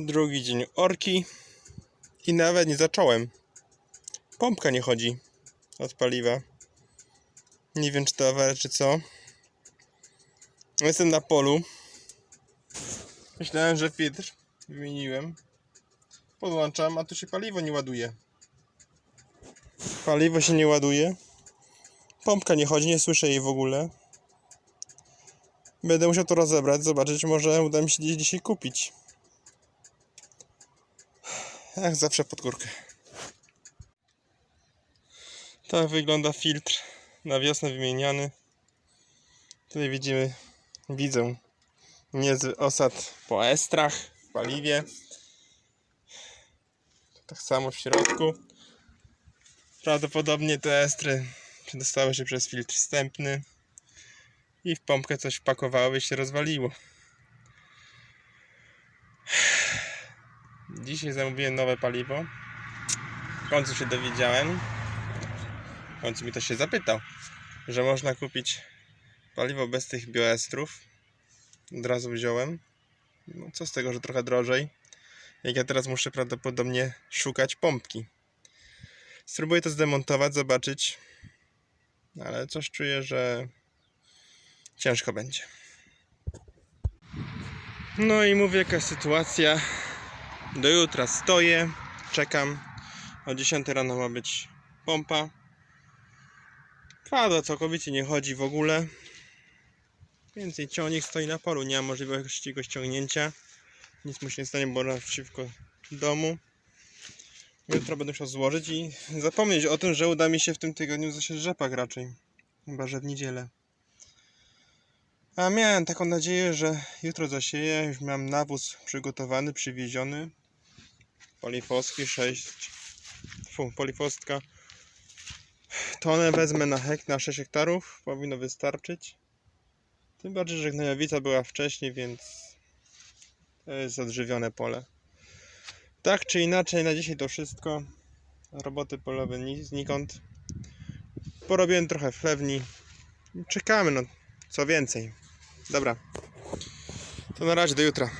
Drugi dzień orki. I nawet nie zacząłem. Pompka nie chodzi od paliwa. Nie wiem, czy to awaria, czy co. Jestem na polu. Myślałem, że filtr wymieniłem. Podłączam, a tu się paliwo nie ładuje. Paliwo się nie ładuje. Pompka nie chodzi, nie słyszę jej w ogóle. Będę musiał to rozebrać, zobaczyć, może uda mi się gdzieś dzisiaj kupić. Jak zawsze pod górkę. Tak wygląda filtr na wiosnę wymieniany. Tutaj widzimy, widzę niezły osad po estrach, w paliwie. Tak samo w środku. Prawdopodobnie te estry przedostały się przez filtr wstępny i w pompkę coś wpakowały i się rozwaliło. Dzisiaj zamówiłem nowe paliwo. W końcu się dowiedziałem. W końcu mi to się zapytał, że można kupić paliwo bez tych bioestrów. Od razu wziąłem. No, co z tego, że trochę drożej. Jak ja teraz muszę prawdopodobnie szukać pompki. Spróbuję to zdemontować, zobaczyć. Ale coś czuję, że ciężko będzie. No i mówię, jaka sytuacja. Do jutra stoję, czekam. O 10 rano ma być pompa. Kwadra całkowicie nie chodzi w ogóle. Więc jej ciągnik stoi na polu, nie ma możliwości go ściągnięcia. Nic mu się nie stanie, bo naprzeciwko domu. Jutro będę musiał złożyć i zapomnieć o tym, że uda mi się w tym tygodniu zasiać rzepak raczej. Chyba, że w niedzielę. A miałem taką nadzieję, że jutro zasieję. Już miałem nawóz przygotowany, przywieziony. Polifoski 6. Fu, polifostka. Tonę wezmę na hek, na 6 hektarów. Powinno wystarczyć. Tym bardziej, że gnojowica była wcześniej, więc to jest odżywione pole. Tak czy inaczej, na dzisiaj to wszystko. Roboty polowe ni- znikąd. Porobiłem trochę w chlewni. Czekamy, no co więcej. Dobra. To na razie, do jutra.